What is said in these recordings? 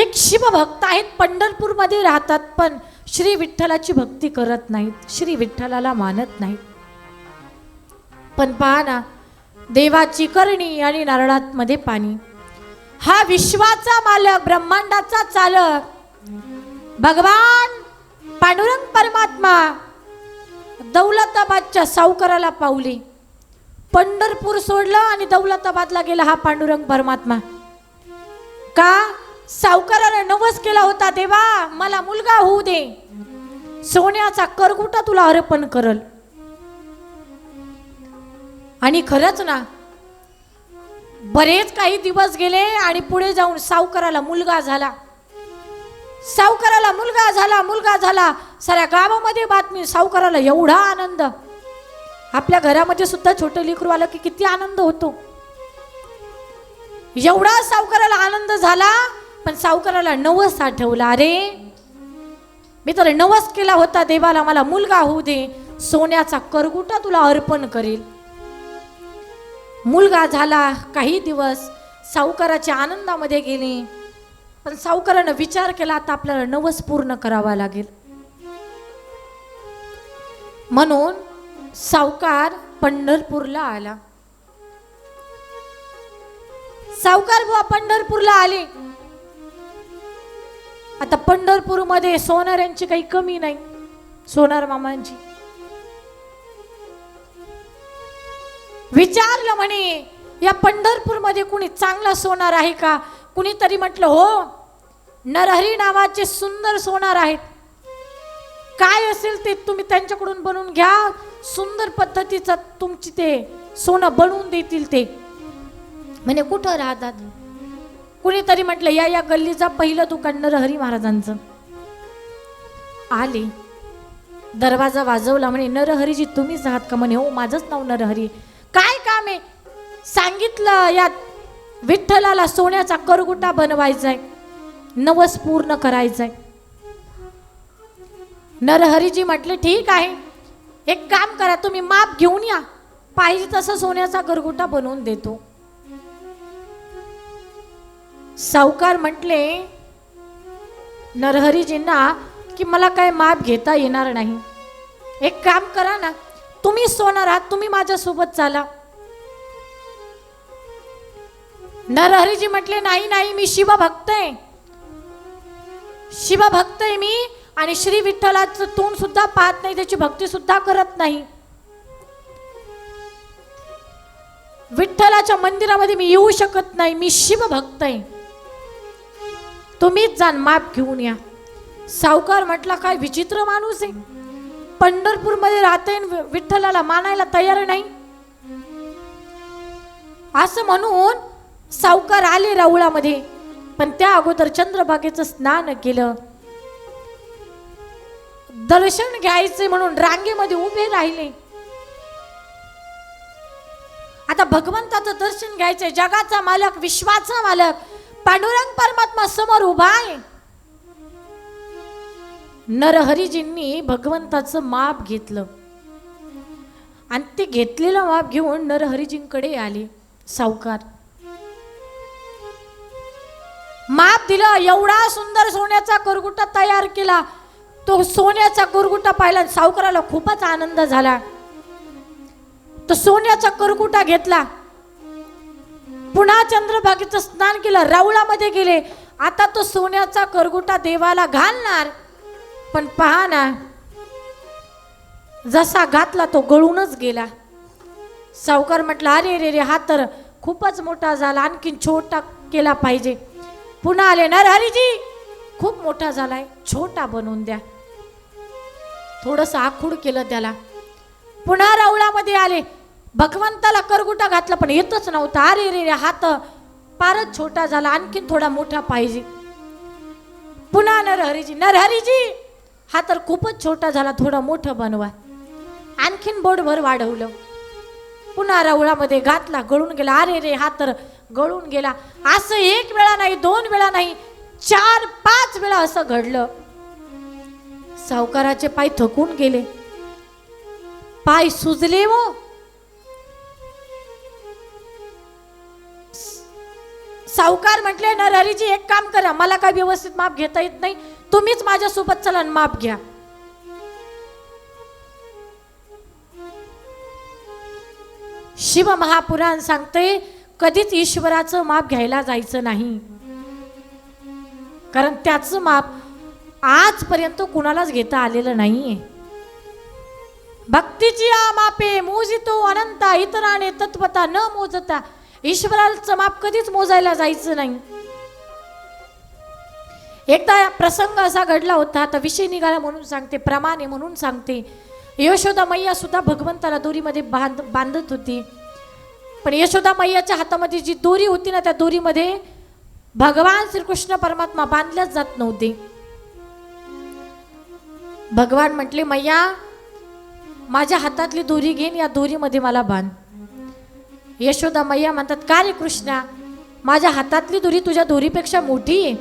एक शिवभक्त आहेत पंढरपूरमध्ये राहतात पण श्री विठ्ठलाची भक्ती करत नाहीत श्री विठ्ठलाला मानत नाहीत. पण पहा ना देवाची करणी आणि नारळात मध्ये पाणी. हा विश्वाचा मालक ब्रह्मांडाचा चालक भगवान पांडुरंग परमात्मा दौलताबादच्या सावकाराला पावली. पंढरपूर सोडलं आणि दौलताबादला गेला हा पांडुरंग परमात्मा. का? सावकाराने नवस केला होता देवा मला मुलगा होऊ दे. सोन्याचा करगुटा तुला अर्पण करल. आणि खरंच ना बरेच काही दिवस गेले आणि पुढे जाऊन सावकाराला मुलगा झाला. सावकाराला मुलगा झाला मुलगा झाला. साऱ्या गावामध्ये बातमी सावकाराला एवढा आनंद. आपल्या घरामध्ये सुद्धा छोटं लेकरू आलं की किती आनंद होतो. एवढा सावकाराला आनंद झाला पण सावकाराला नवस आठवला अरे मी तर नवस केला होता देवाला मला मुलगा होऊ दे सोन्याचा करगुटा तुला अर्पण करेल. मुलगा झाला काही दिवस सावकाराच्या आनंदामध्ये गेले पण सावकारानं विचार केला आता आपल्याला नवस पूर्ण करावा लागेल. म्हणून सावकार पंढरपूरला आला. सावकार बुवा पंढरपूरला आले. आता पंढरपूरमध्ये सोनाऱ्यांची काही कमी नाही. सोनार मामांची. विचारलं म्हणे या पंढरपूरमध्ये कुणी चांगला सोनार आहे का? कुणीतरी म्हटलं हो नरहरी नावाचे सुंदर सोनार आहेत. काय असेल ते तुम्ही त्यांच्याकडून बनवून घ्या. सुंदर पद्धतीचं तुमची ते सोनं बनवून देतील ते. म्हणे कुठं राहतात? कुणीतरी म्हटलं या या गल्लीचा पहिलं दुकान नरहरी महाराजांचं. आले. दरवाजा वाजवला म्हणे नरहरीजी तुम्हीच आहात का? म्हणे हो माझंच नाव नरहरी काय काम आहे? सांगितलं या विठ्ठलाला सोन्याचा करगुटा बनवायचा आहे नवस पूर्ण आहे नरहरीजी म्हटले ठीक आहे. एक काम करा तुम्ही माप घेऊन या. पाहिजे तसं सोन्याचा करगुटा बनवून देतो. सावकार म्हटले नरहरीजींना की मला काय माप घेता येणार नाही. एक काम करा ना तुम्ही सोनार आहात तुम्ही माझ्यासोबत चाला. नरहरीजी म्हटले नाही नाही मी शिवभक्त आहे. शिवभक्त आहे मी आणि श्री विठ्ठलाचं तोंड सुद्धा पाहत नाही त्याची भक्ती सुद्धा करत नाही. विठ्ठलाच्या मंदिरामध्ये मी येऊ शकत नाही मी शिवभक्त आहे. तुम्हीच जाण माप घेऊन या. सावकार म्हटला काय विचित्र माणूस आहे. पंढरपूरमध्ये राहते विठ्ठलाला मानायला तयार नाही. असं म्हणून सावकार आले राऊळामध्ये पण त्या अगोदर चंद्रभागेचं स्नान केलं. दर्शन घ्यायचे म्हणून रांगेमध्ये उभे राहिले. आता भगवंताचं दर्शन घ्यायचंय. जगाचा मालक विश्वाचा मालक. पांडुरंग परमात्मा समोर उभा आहे. नरहरीजींनी भगवंताचं माप घेतलं. आणि ते घेतलेलं माप घेऊन नरहरीजींकडे आले. सावकार. माप दिलं एवढा सुंदर सोन्याचा करगुटा तयार केला. तो सोन्याचा करगुटा पाहिला आणि सावकाराला खूपच आनंद झाला. तो सोन्याचा करगुटा घेतला. पुन्हा चंद्रभागेचं स्नान केलं राऊळामध्ये गेले. आता तो सोन्याचा करगुटा देवाला घालणार. पण पहा ना जसा घातला तो गळूनच गेला. सावकार म्हटलं अरे रे रे हा तर खूपच मोठा झाला आणखीन छोटा केला पाहिजे. पुन्हा आले नरहरीजी खूप मोठा झालाय छोटा बनवून द्या. थोडस आखूड केलं त्याला. पुन्हा रावळामध्ये आले. भगवंताला करगुटा घातला पण येतच नव्हता. अरे रे रे हात फारच छोटा झाला आणखीन थोडा मोठा पाहिजे. पुन्हा नरहरीजी नरहरीजी हा तर खूपच छोटा झाला थोडा मोठं बनवा. आणखीन बोटभर वाढवलं. पुन्हा रवळामध्ये घातला गळून गेला. अरे रे हा तर गळून गेला. असं एक वेळा नाही दोन वेळा नाही चार पाच वेळा असं घडलं. सावकाराचे पाय थकून गेले. पाय सुजले व सावकार म्हटले नरहरीजी एक काम करा मला काय व्यवस्थित माप घेता येत नाही. तुम्हीच माझ्यासोबत चला माप घ्या. शिव महापुराण सांगते कधीच ईश्वराचं माप घ्यायला जायचं नाही. कारण त्याचं माप आजपर्यंत कुणालाच घेता आलेलं नाहीये. भक्तीची आ मापे मोजितो अनंता इतराने तत्वता न मोजता ईश्वराचं माप कधीच मोजायला जायचं नाही. एकदा प्रसंग असा घडला होता आता विषय निघाला म्हणून सांगते प्रमाणे म्हणून सांगते. यशोदा मैया सुद्धा भगवंताला दोरीमध्ये बांध बांधत होती. पण यशोदा मैयाच्या हातामध्ये जी दोरी होती ना त्या दोरीमध्ये भगवान श्रीकृष्ण परमात्मा बांधल्याच जात नव्हते. भगवान म्हटले मैया माझ्या हातातली दोरी घेईन या दोरीमध्ये मला बांध. यशोदा मैया म्हणतात का रे कृष्णा? माझ्या हातातली दोरी तुझ्या दोरीपेक्षा मोठी आहे.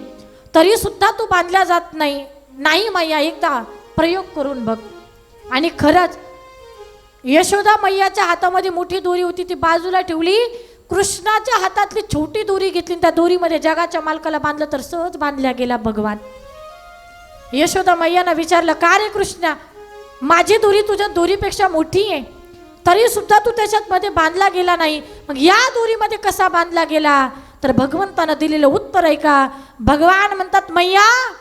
तरी सुद्धा तू बांधल्या जात नाही. नाही मैया एकदा प्रयोग करून बघ. आणि खरंच यशोदा मैयाच्या हातामध्ये मोठी दोरी होती ती बाजूला ठेवली कृष्णाच्या हातातली छोटी दोरी घेतली त्या दोरीमध्ये जगाच्या मालकाला बांधलं तर सहज बांधल्या गेला भगवान. यशोदा मैयानं विचारलं का रे कृष्णा? माझी दोरी तुझ्या दोरीपेक्षा मोठी आहे. तरी सुद्धा तू त्याच्यात मध्ये बांधला गेला नाही. मग या दोरीमध्ये कसा बांधला गेला? तर भगवंतानं दिलेलं उत्तर आहे का? भगवान म्हणतात मैया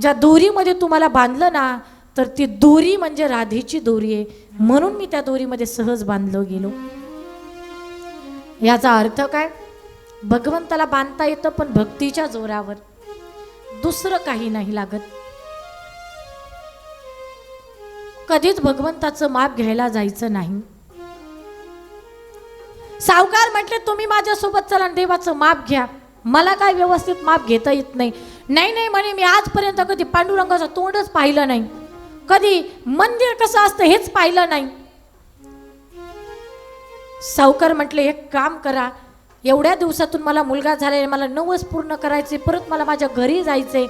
ज्या दोरीमध्ये तुम्हाला बांधलं ना तर ती दोरी म्हणजे राधेची दोरी आहे. म्हणून मी त्या दोरीमध्ये सहज बांधलो गेलो. याचा अर्थ काय? भगवंताला बांधता येतं पण भक्तीच्या जोरावर. दुसरं काही नाही लागत. कधीच भगवंताचं माप घ्यायला जायचं नाही. सावकार म्हटले तुम्ही माझ्यासोबत चला आणि देवाचं माप घ्या. मला काय व्यवस्थित माप घेता येत नाही. नाही नाही म्हणे मी आजपर्यंत कधी पांडुरंगाचं तोंडच पाहिलं नाही. कधी मंदिर कसं असतं हेच पाहिलं नाही. सावकार म्हटले एक काम करा. एवढ्या दिवसातून मला मुलगा झालाय मला नवस पूर्ण करायचे परत मला माझ्या घरी जायचे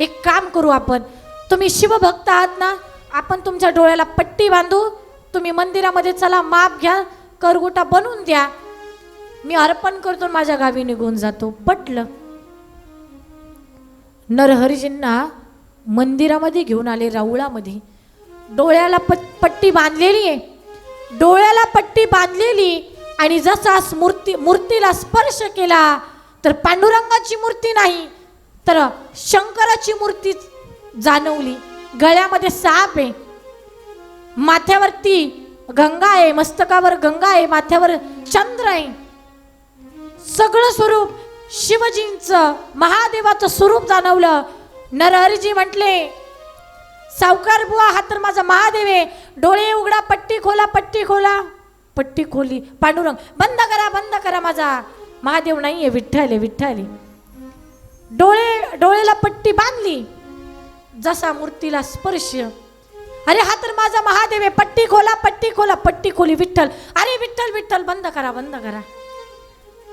एक काम करू आपण. तुम्ही शिवभक्त आहात ना आपण तुमच्या डोळ्याला पट्टी बांधू तुम्ही मंदिरामध्ये चला माप घ्या करगोटा बनवून द्या. मी अर्पण करतो माझ्या गावी निघून जातो. पटलं. नरहरीजींना मंदिरामध्ये घेऊन आले राऊळामध्ये. डोळ्याला पट पट्टी बांधलेली आहे. डोळ्याला पट्टी बांधलेली आणि जसा मूर्ती मूर्तीला स्पर्श केला तर पांडुरंगाची मूर्ती नाही तर शंकराची मूर्ती जाणवली. गळ्यामध्ये साप आहे. माथ्यावरती गंगा आहे मस्तकावर गंगा आहे माथ्यावर चंद्र आहे. सगळं स्वरूप शिवजींचं महादेवाचं स्वरूप जाणवलं. नरहरीजी म्हटले सावकार बुवा हा तर माझा महादेव आहे. डोळे उघडा पट्टी खोला पट्टी खोला. पट्टी खोली पांडुरंग बंद करा बंद करा माझा. महादेव नाही विठ्ठल आहे विठ्ठल आहे. डोळे डोळ्याला पट्टी बांधली. जसा मूर्तीला स्पर्श. अरे हा तर माझा महादेव आहे. पट्टी खोला पट्टी खोला पट्टी खोली विठ्ठल. अरे विठ्ठल विठ्ठल बंद करा बंद करा.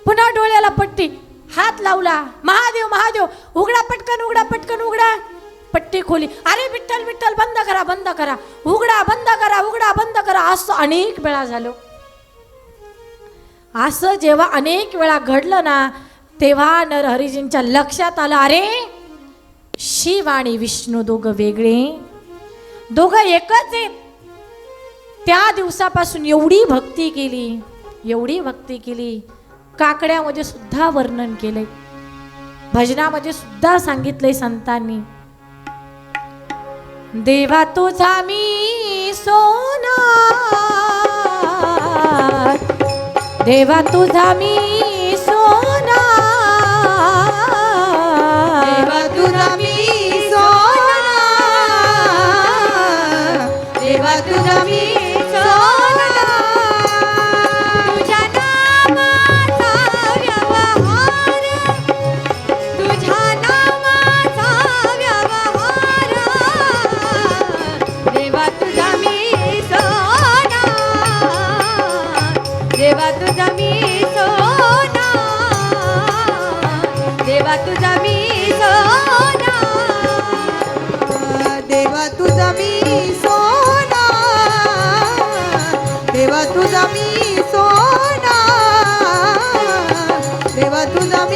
पुन्हा डोळ्याला पट्टी. हात लावला. महादेव महादेव उघडा पटकन उघडा पटकन उघडा. पट्टी खोली. अरे विठ्ठल विठ्ठल बंद करा बंद करा. उघडा बंद करा उघडा बंद करा. असं अनेक वेळा झालं. असं जेव्हा अनेक वेळा घडलं ना तेव्हा नरहरीजींच्या लक्षात आलं अरे शिव आणि विष्णू दोघं वेगळे. दोघं एकच आहेत. त्या दिवसापासून एवढी भक्ती केली एवढी भक्ती केली. काकड्यामध्ये सुद्धा वर्णन केलंय. भजनामध्ये सुद्धा सांगितलंय संतांनी. देवा तुझा मी सोना देवा तुझा मी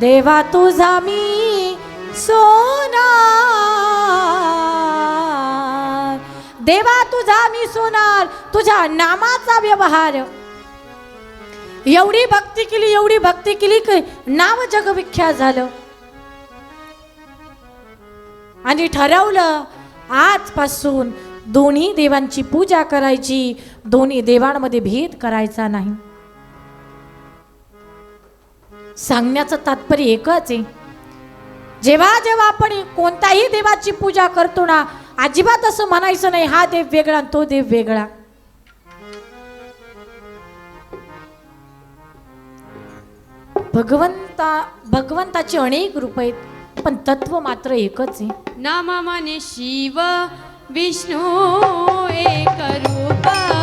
देवा तुझा मी सोनार. देवा तुझा मी सोनार तुझ्या नामाचा व्यवहार. एवढी भक्ती केली एवढी भक्ती केली की नाव जगविख्यात झालं. आणि ठरवलं आजपासून दोन्ही देवांची पूजा करायची दोन्ही देवांमध्ये भेद करायचा नाही. सांगण्याचं तात्पर्य एकच आहे. जेव्हा जेव्हा आपण कोणत्याही देवाची पूजा करतो ना अजिबात असं म्हणायचं नाही हा देव वेगळा तो देव वेगळा. भगवंता भगवंताचे अनेक रूप आहेत पण तत्व मात्र एकच आहे. नाम शिव विष्णू एक रूपा.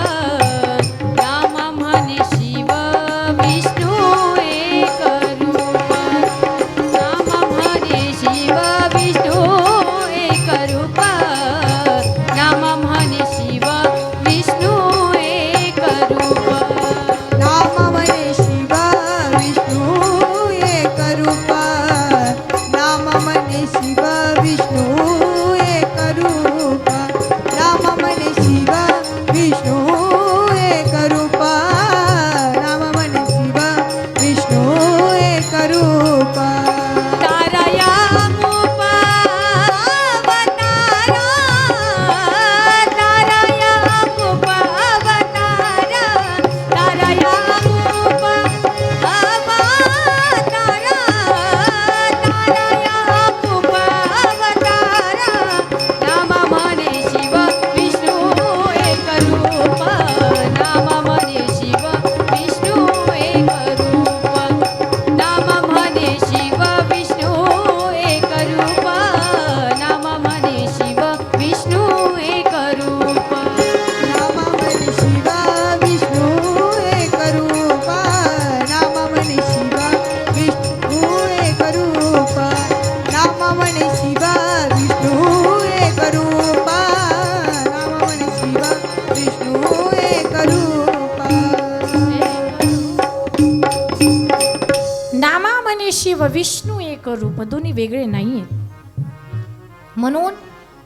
विष्णू एक रूप दोन्ही वेगळे नाही आहेत म्हणून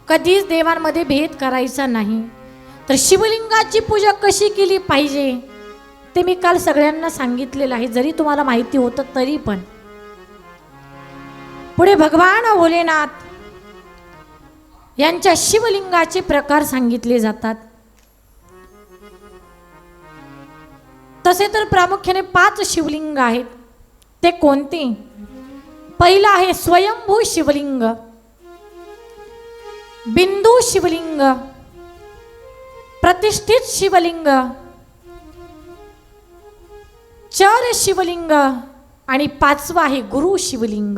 कधीच देवांमध्ये भेद करायचा नाही. तर शिवलिंगाची पूजा कशी केली पाहिजे ते मी काल सगळ्यांना सांगितलेलं आहे. जरी तुम्हाला माहिती होतं तरी पण. पुढे भगवान भोलेनाथ यांच्या शिवलिंगाचे प्रकार सांगितले जातात. तसे तर प्रामुख्याने पाच शिवलिंग आहेत. ते कोणते? पहिलं आहे स्वयंभू शिवलिंग. बिंदू शिवलिंग. प्रतिष्ठित शिवलिंग. चर शिवलिंग. आणि पाचवा आहे गुरु शिवलिंग.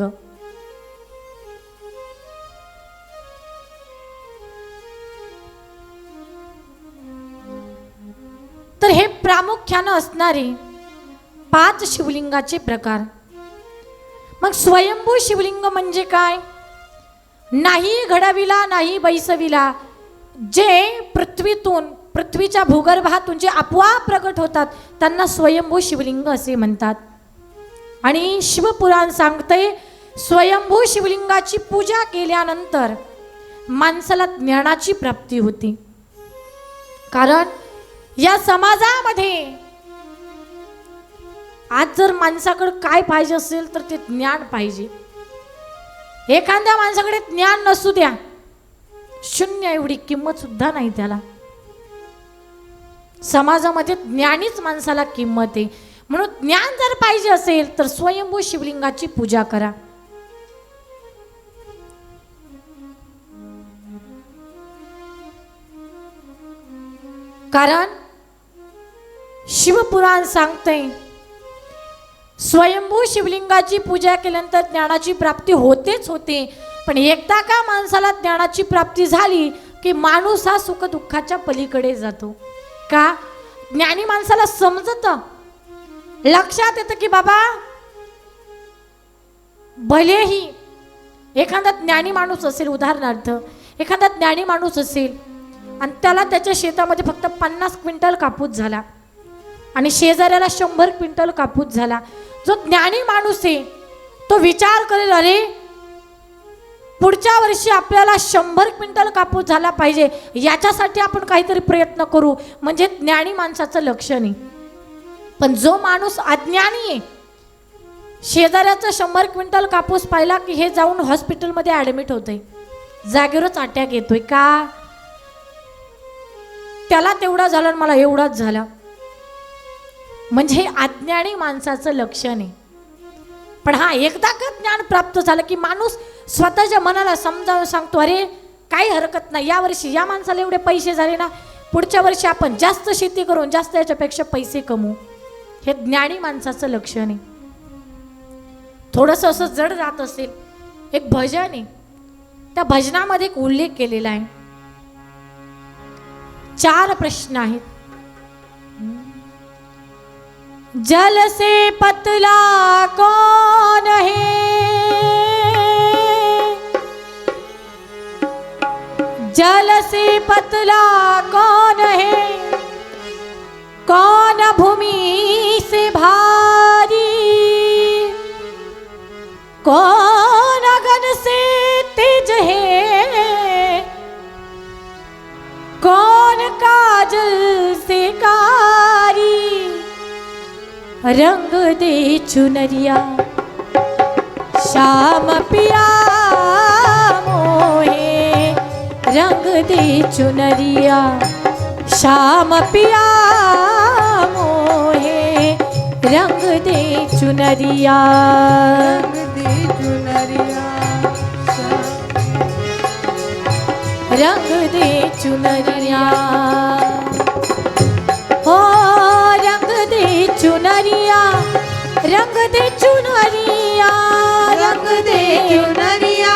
तर हे प्रामुख्यानं असणारे पाच शिवलिंगाचे प्रकार. मग स्वयंभू शिवलिंग म्हणजे काय? नाही घडविला नाही बैसविला जे पृथ्वीतून पृथ्वीच्या भूगर्भातून जे आपोआप प्रकट होतात त्यांना स्वयंभू शिवलिंग असे म्हणतात. आणि शिवपुराण सांगतंय स्वयंभू शिवलिंगाची पूजा केल्यानंतर माणसाला ज्ञानाची प्राप्ती होती. कारण या समाजामध्ये आज जर माणसाकडे काय पाहिजे असेल तर ते ज्ञान पाहिजे. एखाद्या माणसाकडे ज्ञान नसू द्या. शून्य एवढी किंमत सुद्धा नाही त्याला. समाजामध्ये ज्ञानीच माणसाला किंमत आहे. म्हणून ज्ञान जर पाहिजे असेल तर स्वयंभू शिवलिंगाची पूजा करा. कारण शिवपुराण सांगते स्वयंभू शिवलिंगाची पूजा केल्यानंतर ज्ञानाची प्राप्ती होतेच होते. पण एकदा का माणसाला ज्ञानाची प्राप्ती झाली की माणूस हा सुखदुःखाच्या पलीकडे जातो? का? ज्ञानी माणसाला समजतं? लक्षात येतं की बाबा भलेही एखादा ज्ञानी माणूस असेल उदाहरणार्थ एखादा ज्ञानी माणूस असेल आणि त्याला त्याच्या शेतामध्ये फक्त पन्नास क्विंटल कापूस झाला आणि शेजाऱ्याला शंभर क्विंटल कापूस झाला जो ज्ञानी माणूस आहे तो विचार करेल अरे पुढच्या वर्षी आपल्याला शंभर क्विंटल कापूस झाला पाहिजे याच्यासाठी आपण काहीतरी प्रयत्न करू. म्हणजे ज्ञानी माणसाचं लक्ष नाही. पण जो माणूस अज्ञानी आहे शेजाऱ्याचा शंभर क्विंटल कापूस पाहिला की हे जाऊन हॉस्पिटलमध्ये ॲडमिट होते जागेवरच अटॅक येतोय का? त्याला तेवढा झाला आणि मला एवढाच झाला. म्हणजे हे अज्ञानी माणसाचं लक्षण आहे. पण हा एकदा का ज्ञान प्राप्त झालं की माणूस स्वतःच्या मनाला समजावून सांगतो अरे काही हरकत नाही. या वर्षी या माणसाला एवढे पैसे झाले ना पुढच्या वर्षी आपण जास्त शेती करून जास्त याच्यापेक्षा पैसे कमवू. हे ज्ञानी माणसाचं लक्षण आहे. थोडंसं असं जड जात असेल एक भजन आहे. त्या भजनामध्ये एक उल्लेख केलेला आहे. चार प्रश्न आहेत. जल से पतला कौन है? जल से पतला कौन है? कौन भूमि से भारी? कौन रंग दे चुनरिया। श्याम पिया मोहे रंग दे चुनरिया। श्याम पिया मोहे रंग दे चुनरिया। रंग दे चुनरिया चुनरिया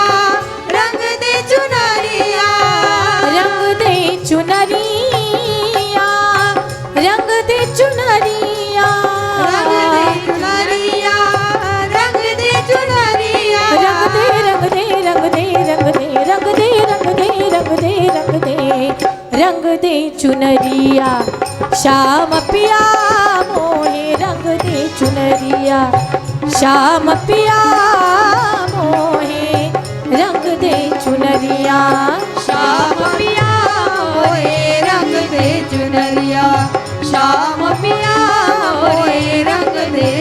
रंग दे चुनरिया। रंग दे चुनरिया रंग दे चुनरिया। रंग दे चुनरिया रंग दे रंग दे रंग दे रंग दे रंग दे रंग दे रंग दे रंग दे। रंग दे चुनरिया श्याम पिया मोहे रंग दे चुनरिया। श्याम पिया रंग दे चुनरिया श्याम पिया होए रंग दे चुनरिया श्याम पिया होए रंग दे चुनरिया